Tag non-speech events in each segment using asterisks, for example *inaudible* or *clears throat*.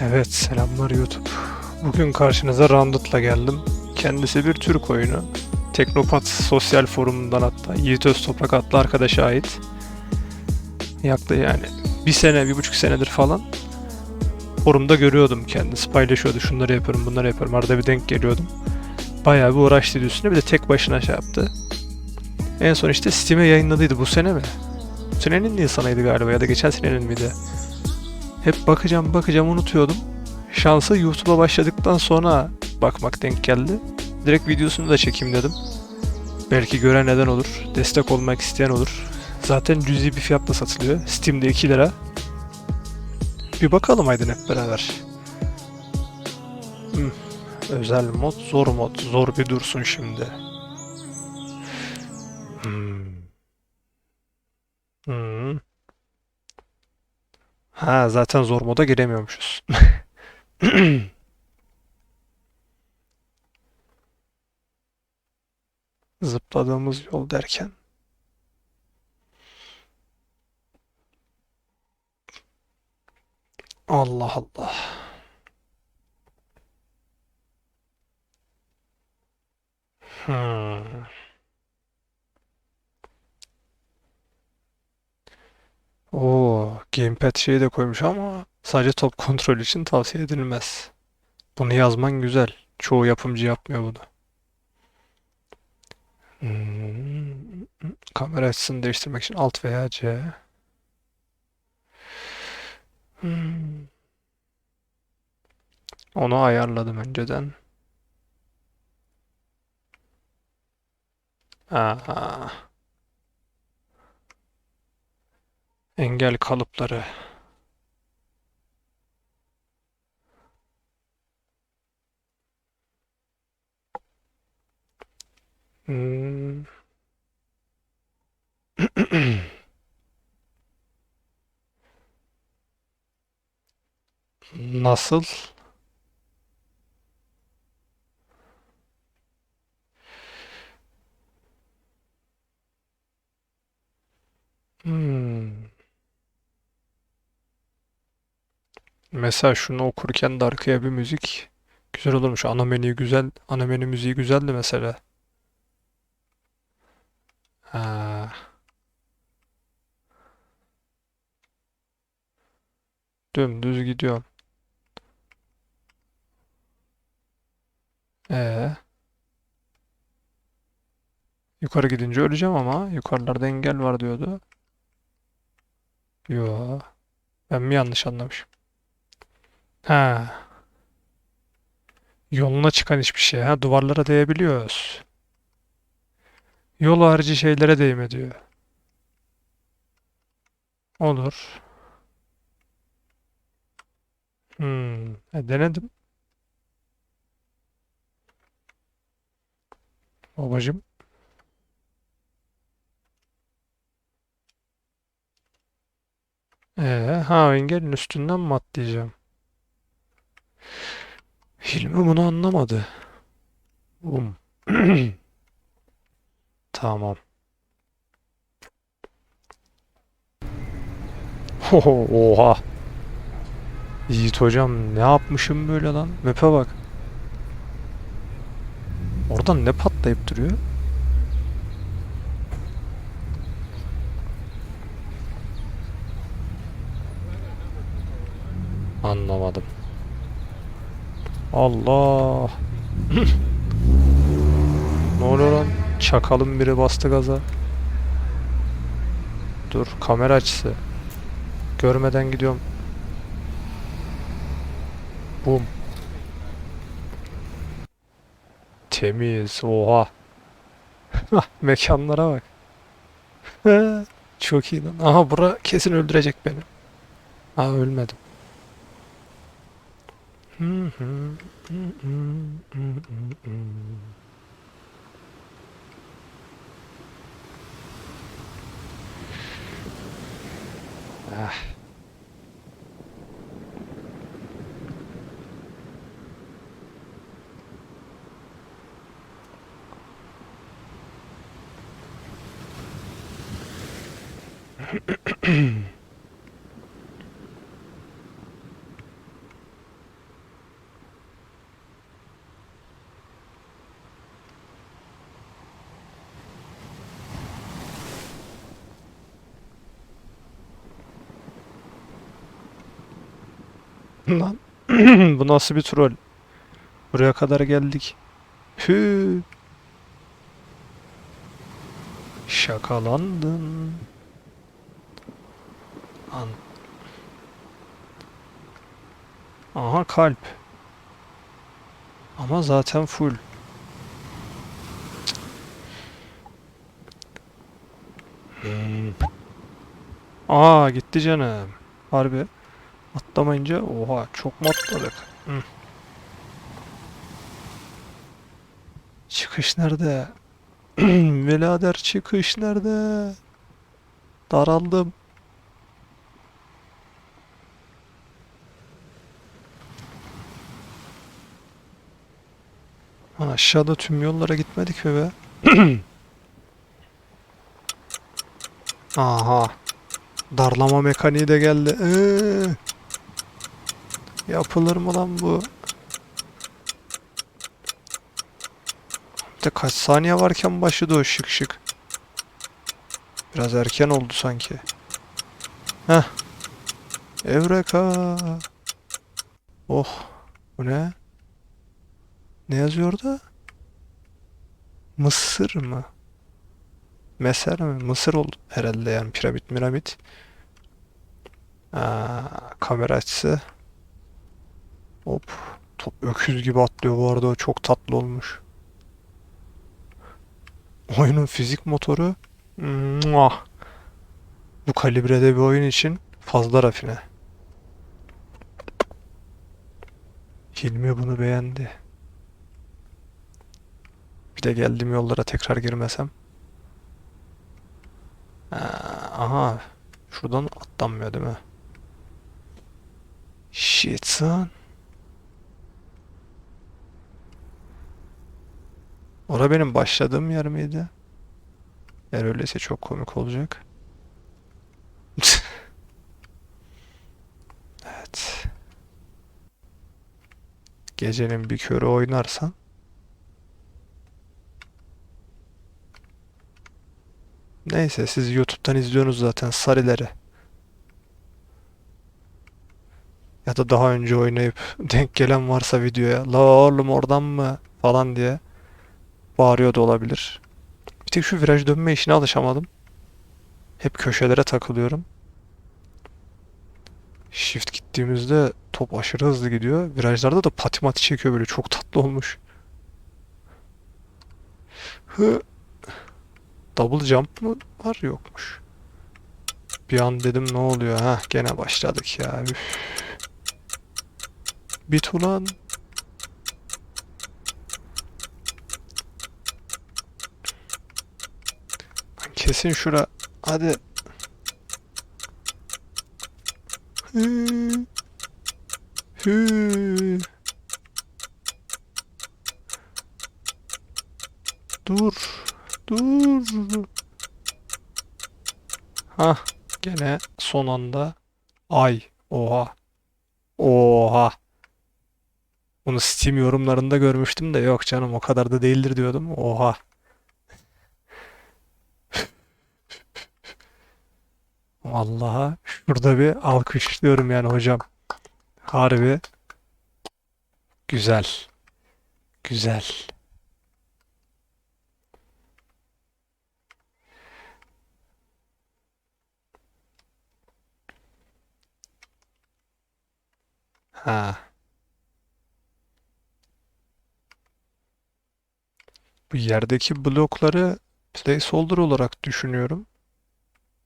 Evet, selamlar YouTube. Bugün karşınıza Rounded'la geldim. Kendisi bir Türk oyunu. Teknopat sosyal forumundan hatta Yiğit Öztoprak adlı arkadaşa ait. Yaklaşık yani bir sene, bir buçuk senedir falan forumda görüyordum kendisi paylaşıyordu. Şunları yapıyorum, bunları yapıyorum. Arada bir denk geliyordum. Bayağı bir uğraştıydı üstüne. Bir de tek başına şey yaptı. En son işte Steam'e yayınladıydı bu sene mi? Bu senenin Nisan'ıydı galiba ya da geçen senenin miydi? Hep bakacağım bakacağım unutuyordum. Şansa YouTube'a başladıktan sonra bakmak denk geldi. Direkt videosunu da çekeyim dedim. Belki gören neden olur. Destek olmak isteyen olur. Zaten cüzi bir fiyatla satılıyor. Steam'de 2 lira. Bir bakalım haydi hep beraber. Hmm, Özel mod, zor mod. Zor bir dursun şimdi. Hmm. Hmm. Ha zaten zor moda giremiyormuşuz. *clears throat* Zıpladığımız yol derken. Allah Allah. Hmm. Oo, gamepad şeyi de koymuş ama sadece top kontrol için tavsiye edilmez. Bunu yazman güzel. Çoğu yapımcı yapmıyor bunu. Hmm, Kamera açısını değiştirmek için Alt veya C. Hmm. Onu ayarladım önceden. Aha. Engel kalıpları. Hmm. *clears throat* Nasıl? Hmm. Mesela şunu okurken de arkaya bir müzik güzel olurmuş. Ana menü güzel, ana menü müziği güzeldi mesela. Ha. Dümdüz gidiyorum. Ee, yukarı gidince öleceğim ama yukarılarda engel var diyordu. Yo, ben mi yanlış anlamışım? Ha, yoluna çıkan hiçbir şey. Ha, duvarlara değebiliyoruz. Yol harici şeylere değme diyor. Olur. Hmm, e, denedim. Babacım. Ee, ha engelin üstünden mi atlayacağım? Hilmi bunu anlamadı. Um. *clears throat* Tamam. Oha. Yiğit hocam ne yapmışım böyle lan? Map'e bak. Oradan ne patlayıp duruyor? Anlamadım. Allah. *laughs* Ne oluyor lan? Çakalın biri bastı gaza. Dur kamera açısı. Görmeden gidiyorum. Bum. Temiz. Oha. *laughs* Mekanlara bak. *laughs* Çok iyi lan. Aha bura kesin öldürecek beni. Aa ölmedim. Mm-hmm. Mm-hmm. Mm-hmm. Ah. *clears throat* *clears throat* *laughs* Lan *clears throat* bu nasıl bir troll? Buraya kadar geldik. Hü. Şakalandın. An. Aha kalp. Ama zaten full. Hmm. Aa gitti canım. Harbi. Atlamayınca oha çok mu atladık? Hı. Çıkış nerede? *clears throat* Birader çıkış nerede? Daraldım. Lan aşağıda tüm yollara gitmedik mi be? *clears throat* Aha. Darlama mekaniği de geldi. Ee, yapılır mı lan bu? De kaç saniye varken başladı o şık şık. Biraz erken oldu sanki. Heh. Evreka. Oh. Bu ne? Ne yazıyor orada? Mısır mı? Meser mi? Mısır oldu herhalde yani piramit miramit. Aa, kamera açısı. Hop. Top öküz gibi atlıyor bu arada çok tatlı olmuş. Oyunun fizik motoru Muah. Bu kalibrede bir oyun için fazla rafine. Hilmi bunu beğendi. Bir de geldiğim yollara tekrar girmesem. Aha. Şuradan atlanmıyor değil mi? Shit son. Ora benim başladığım yer miydi? Eğer öyleyse çok komik olacak. *laughs* Evet. Gecenin bir körü oynarsan Neyse siz YouTube'dan izliyorsunuz zaten Sarileri. Ya da daha önce oynayıp *laughs* denk gelen varsa videoya la oğlum oradan mı falan diye bağırıyor da olabilir. Bir tek şu viraj dönme işine alışamadım. Hep köşelere takılıyorum. Shift gittiğimizde top aşırı hızlı gidiyor. Virajlarda da pati mati çekiyor böyle çok tatlı olmuş. Hı. Double jump mı var yokmuş. Bir an dedim ne oluyor ha gene başladık ya. Üf. Bit ulan. Lan Kesin şura. Hadi. Hı. Dur. Dur. Hah. Gene son anda. Ay. Oha. Oha. Bunu Steam yorumlarında görmüştüm de yok canım o kadar da değildir diyordum. Oha. Vallahi şurada bir alkışlıyorum yani hocam. Harbi güzel. Güzel. Ha. Bu yerdeki blokları placeholder olarak düşünüyorum.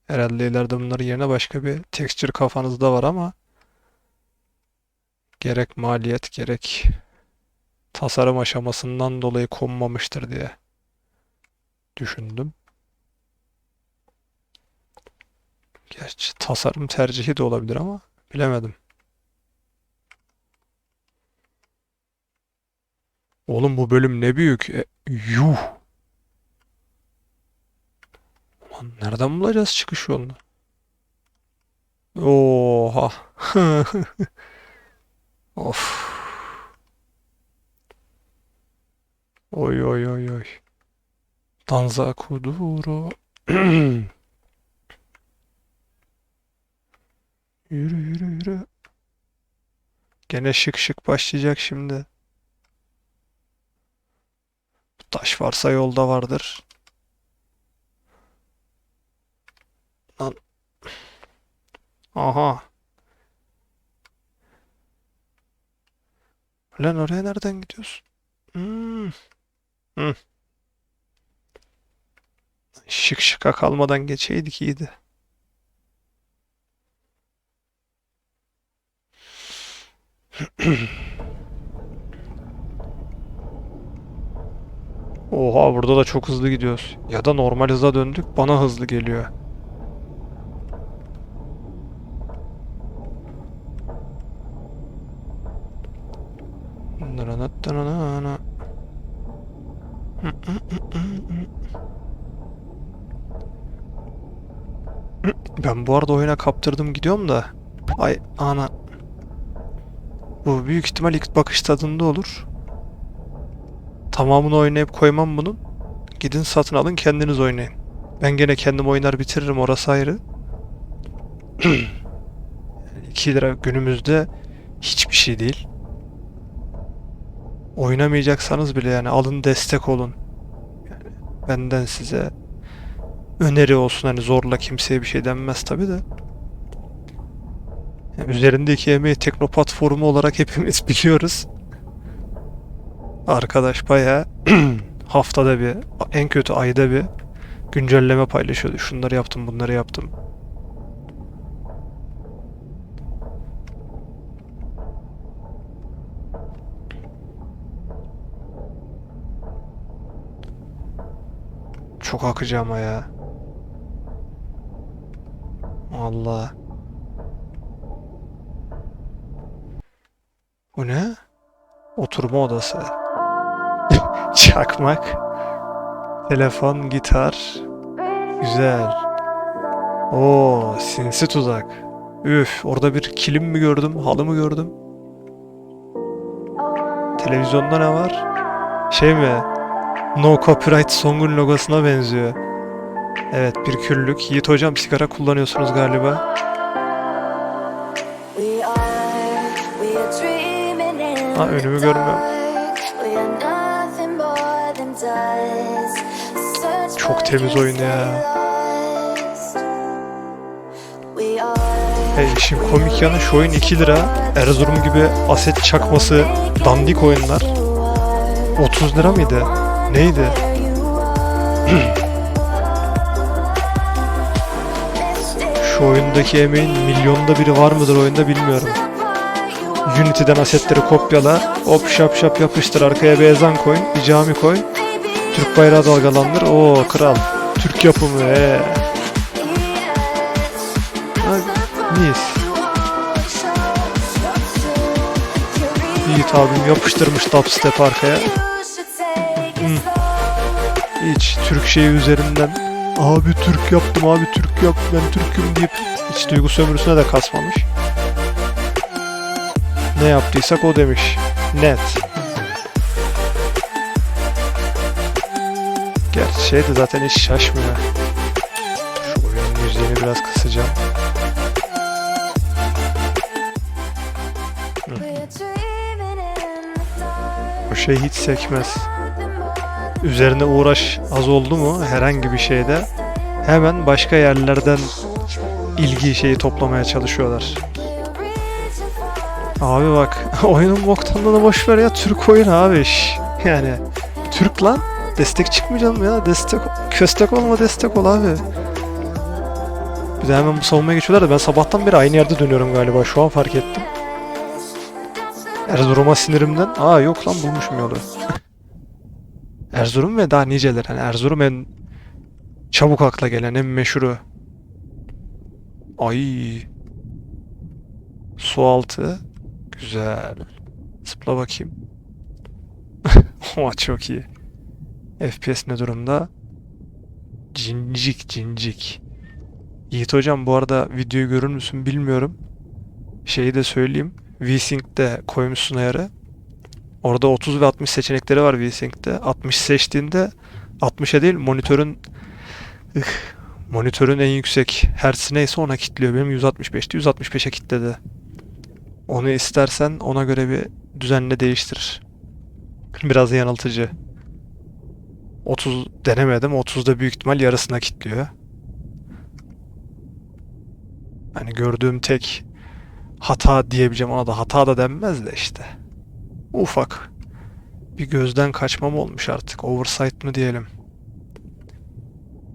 Herhalde ileride bunların yerine başka bir texture kafanızda var ama gerek maliyet gerek tasarım aşamasından dolayı konmamıştır diye düşündüm. Gerçi tasarım tercihi de olabilir ama bilemedim. Oğlum bu bölüm ne büyük. E, yuh. Lan nereden bulacağız çıkış yolunu? Oha. *laughs* Of. Oy oy oy oy. Danza kuduro. *clears throat* Yürü yürü yürü. Gene şık şık başlayacak şimdi. Taş varsa yolda vardır. Aha. Lan oraya nereden gidiyorsun? Hmm. Hı. Şık şıka kalmadan geçeydik iyiydi. *clears throat* Oha burada da çok hızlı gidiyoruz. Ya da normal hıza döndük bana hızlı geliyor. Ben bu arada oyuna kaptırdım gidiyorum da. Ay ana. Bu büyük ihtimal ilk bakış tadında olur. Tamamını oynayıp koymam bunun. Gidin satın alın kendiniz oynayın. Ben gene kendim oynar bitiririm orası ayrı. *clears throat* 2 lira günümüzde hiçbir şey değil. Oynamayacaksanız bile yani alın destek olun. Yani benden size öneri olsun hani zorla kimseye bir şey denmez tabi de. Yani üzerindeki emeği Teknopat forumu olarak hepimiz *laughs* biliyoruz. Arkadaş bayağı *clears throat* haftada bir, en kötü ayda bir güncelleme paylaşıyordu. Şunları yaptım, bunları yaptım. Çok akıcı ama ya. Allah. Bu ne? Oturma odası. *laughs* Çakmak. Telefon, gitar. Güzel. Oo, sinsi tuzak. Üf, orada bir kilim mi gördüm, halı mı gördüm? Televizyonda ne var? Şey mi? No Copyright Song'un logosuna benziyor. Evet, bir küllük. Yiğit hocam sigara kullanıyorsunuz galiba. Ha önümü görmüyorum. Çok temiz oyun ya. Hey, işin komik yanı şu oyun 2 lira. Erzurum gibi aset çakması dandik oyunlar. 30 lira mıydı? Neydi? *clears throat* Şu oyundaki emeğin milyonda biri var mıdır oyunda bilmiyorum. Unity'den asetleri kopyala, hop şap şap yapıştır, arkaya bir ezan koy, bir cami koy, Türk bayrağı dalgalandır. Oo kral. Türk yapımı ee. Mis. Yiğit abim yapıştırmış dubstep arkaya. Hiç Türk şeyi üzerinden abi Türk yaptım abi Türk yap ben Türk'üm deyip hiç duygu sömürüsüne de kasmamış. Ne yaptıysak o demiş. Net. Gerçi şey de zaten hiç şaşmıyor. Şu oyunun müziğini biraz kısacağım. O şey hiç sekmez. Üzerine uğraş az oldu mu herhangi bir şeyde hemen başka yerlerden ilgi şeyi toplamaya çalışıyorlar. Abi bak *laughs* oyunun boktanlığını boş ver ya Türk oyunu abi. Yani Türk lan. Destek çıkmayacağım ya. Destek köstek olma destek ol abi. Bir de hemen bu savunmaya geçiyorlar da ben sabahtan beri aynı yerde dönüyorum galiba. Şu an fark ettim. Erzurum'a sinirimden. Aa yok lan bulmuşum yolu. *laughs* Erzurum ve daha niceler. Hani Erzurum en çabuk akla gelen en meşhuru. Ay. Su altı. Güzel. Zıpla bakayım. *laughs* Oha çok iyi. FPS ne durumda? Cincik cincik. Yiğit hocam bu arada videoyu görür müsün bilmiyorum. Şeyi de söyleyeyim. VSync'te koymuşsun ayarı. Orada 30 ve 60 seçenekleri var VSync'te. 60 seçtiğinde 60'a değil monitörün ıh, monitörün en yüksek hertz neyse ona kilitliyor. Benim 165'ti 165'e kilitledi. Onu istersen ona göre bir düzenle değiştir. *laughs* Biraz yanıltıcı. 30 denemedim. 30'da büyük ihtimal yarısına kilitliyor. Hani gördüğüm tek hata diyebileceğim ona da hata da denmez de işte. Ufak. Bir gözden kaçmam olmuş artık. Oversight mı diyelim.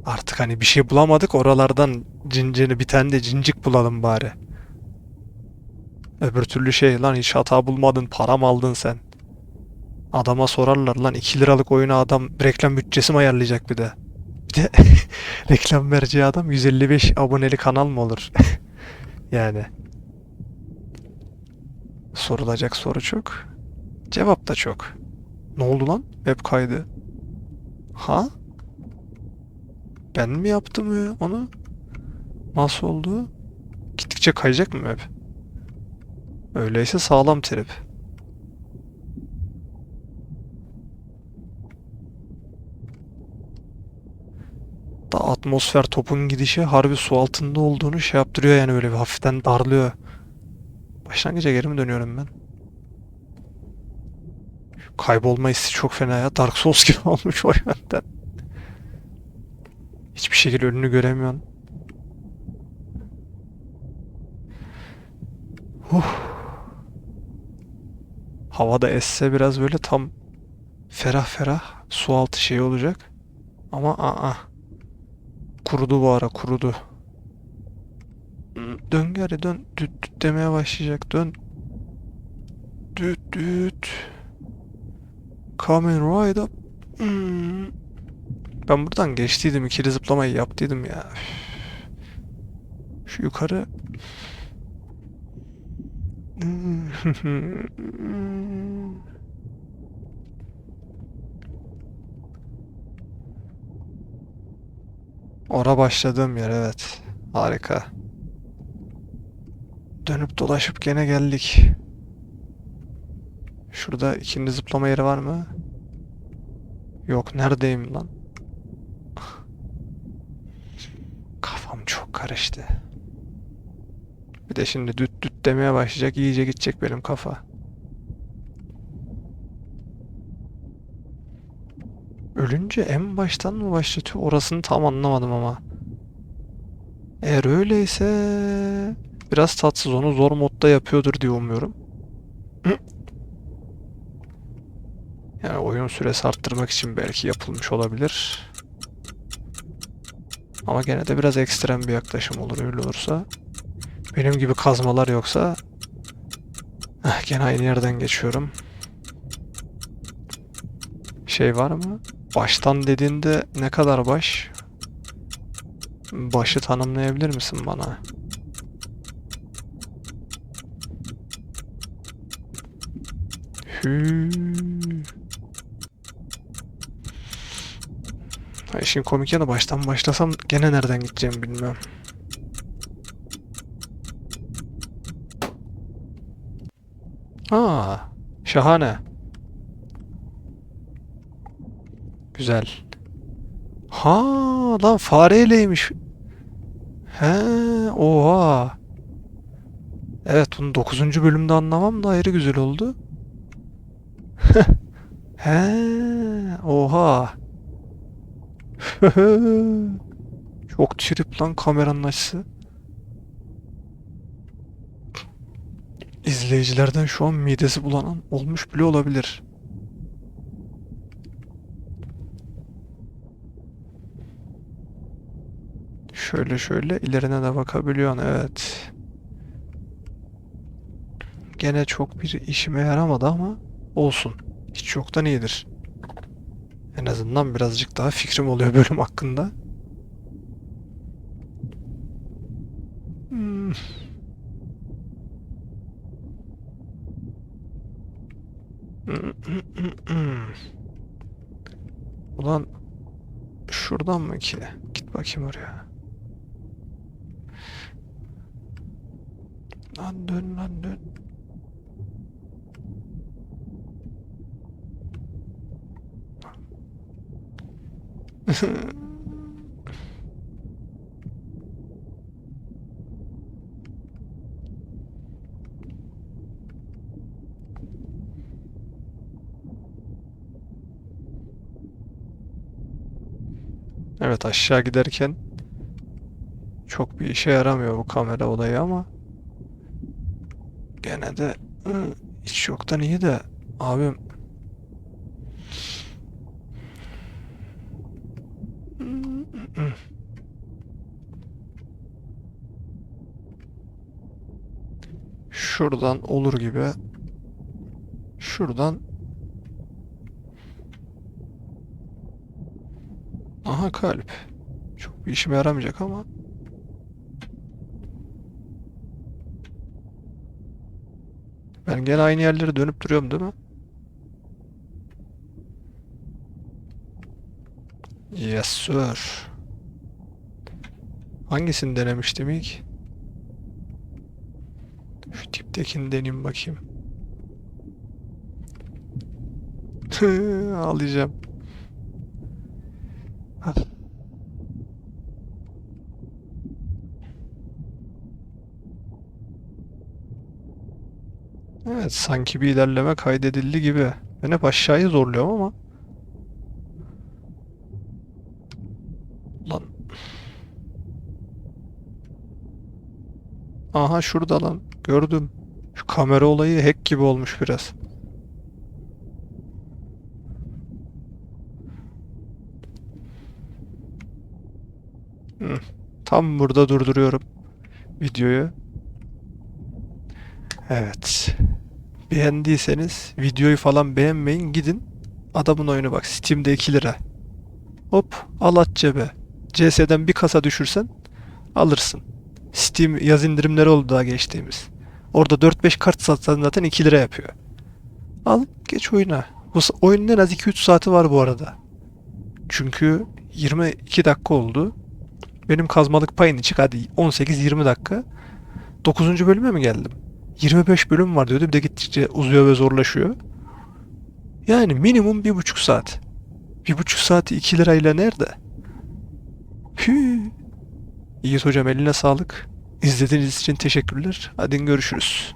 Artık hani bir şey bulamadık oralardan cincini bir tane de cincik bulalım bari. Öbür türlü şey lan hiç hata bulmadın para mı aldın sen? Adama sorarlar lan 2 liralık oyuna adam reklam bütçesi mi ayarlayacak bir de? Bir de *laughs* reklam vereceği adam 155 aboneli kanal mı olur? *laughs* Yani. Sorulacak soru çok. Cevap da çok. Ne oldu lan? Web kaydı. Ha? Ben mi yaptım ya onu? Nasıl oldu? Gittikçe kayacak mı web? Öyleyse sağlam trip. Da atmosfer topun gidişi harbi su altında olduğunu şey yaptırıyor yani böyle bir hafiften darlıyor. Başlangıca geri mi dönüyorum ben? Kaybolma hissi çok fena ya. Dark Souls gibi *laughs* olmuş o yönden. Hiçbir şekilde önünü göremiyorsun. Huh. Havada esse biraz böyle tam ferah ferah su altı şey olacak. Ama aa. Kurudu bu ara kurudu. Dön geri dön. Düt düt demeye başlayacak. Dön. Düt düt. Coming right up. Hmm. Ben buradan geçtiydim. ikili zıplamayı yaptıydım ya. Şu yukarı. Ora başladığım yer evet. Harika. Dönüp dolaşıp gene geldik. Şurada ikinci zıplama yeri var mı? Yok neredeyim lan? Kafam çok karıştı. Bir de şimdi düt düt demeye başlayacak iyice gidecek benim kafa. Ölünce en baştan mı başlatıyor orasını tam anlamadım ama. Eğer öyleyse biraz tatsız onu zor modda yapıyordur diye umuyorum. *clears throat* Yani oyun süresi arttırmak için belki yapılmış olabilir. Ama gene de biraz ekstrem bir yaklaşım olur öyle olursa. Benim gibi kazmalar yoksa eh, gene aynı yerden geçiyorum. Şey var mı? Baştan dediğinde ne kadar baş? Başı tanımlayabilir misin bana? Hü. Ha, işin komik yanı baştan başlasam gene nereden gideceğimi bilmiyorum. Aa, şahane. Güzel. Ha, lan fareyleymiş. He, oha. Evet, bunu 9. bölümde anlamam da ayrı güzel oldu. *laughs* He, oha. *laughs* Çok trip lan kameranın açısı. İzleyicilerden şu an midesi bulanan olmuş bile olabilir. Şöyle şöyle ilerine de bakabiliyorsun evet. Gene çok bir işime yaramadı ama olsun. Hiç yoktan iyidir. En azından birazcık daha fikrim oluyor *laughs* bölüm hakkında. Hmm. Ulan şuradan mı ki? Git bakayım oraya. Lan dön lan dön. *laughs* evet aşağı giderken çok bir işe yaramıyor bu kamera olayı ama gene de hiç yoktan iyi de abim şuradan olur gibi. Şuradan. Aha kalp. Çok bir işime yaramayacak ama. Ben gene aynı yerlere dönüp duruyorum değil mi? Yes sir. Hangisini denemiştim ilk? Şu tiptekini deneyeyim bakayım. *laughs* Ağlayacağım. Evet, sanki bir ilerleme kaydedildi gibi. Ben hep aşağıyı zorluyorum ama. Lan. Aha şurada lan. Gördüm. Şu kamera olayı hack gibi olmuş biraz. Tam burada durduruyorum videoyu. Evet. Beğendiyseniz videoyu falan beğenmeyin gidin. Adamın oyunu bak Steam'de 2 lira. Hop al at cebe. CS'den bir kasa düşürsen alırsın. Steam yaz indirimleri oldu daha geçtiğimiz. Orada 4-5 kart satsan zaten 2 lira yapıyor. Al geç oyuna. Bu oyunun en az 2-3 saati var bu arada. Çünkü 22 dakika oldu. Benim kazmalık payını çık hadi 18-20 dakika. 9. bölüme mi geldim? 25 bölüm var diyordu. Bir de gittikçe uzuyor ve zorlaşıyor. Yani minimum bir buçuk saat. Bir buçuk saati 2 lirayla nerede? Hü. Yiğit hocam eline sağlık. İzlediğiniz için teşekkürler. Hadi görüşürüz.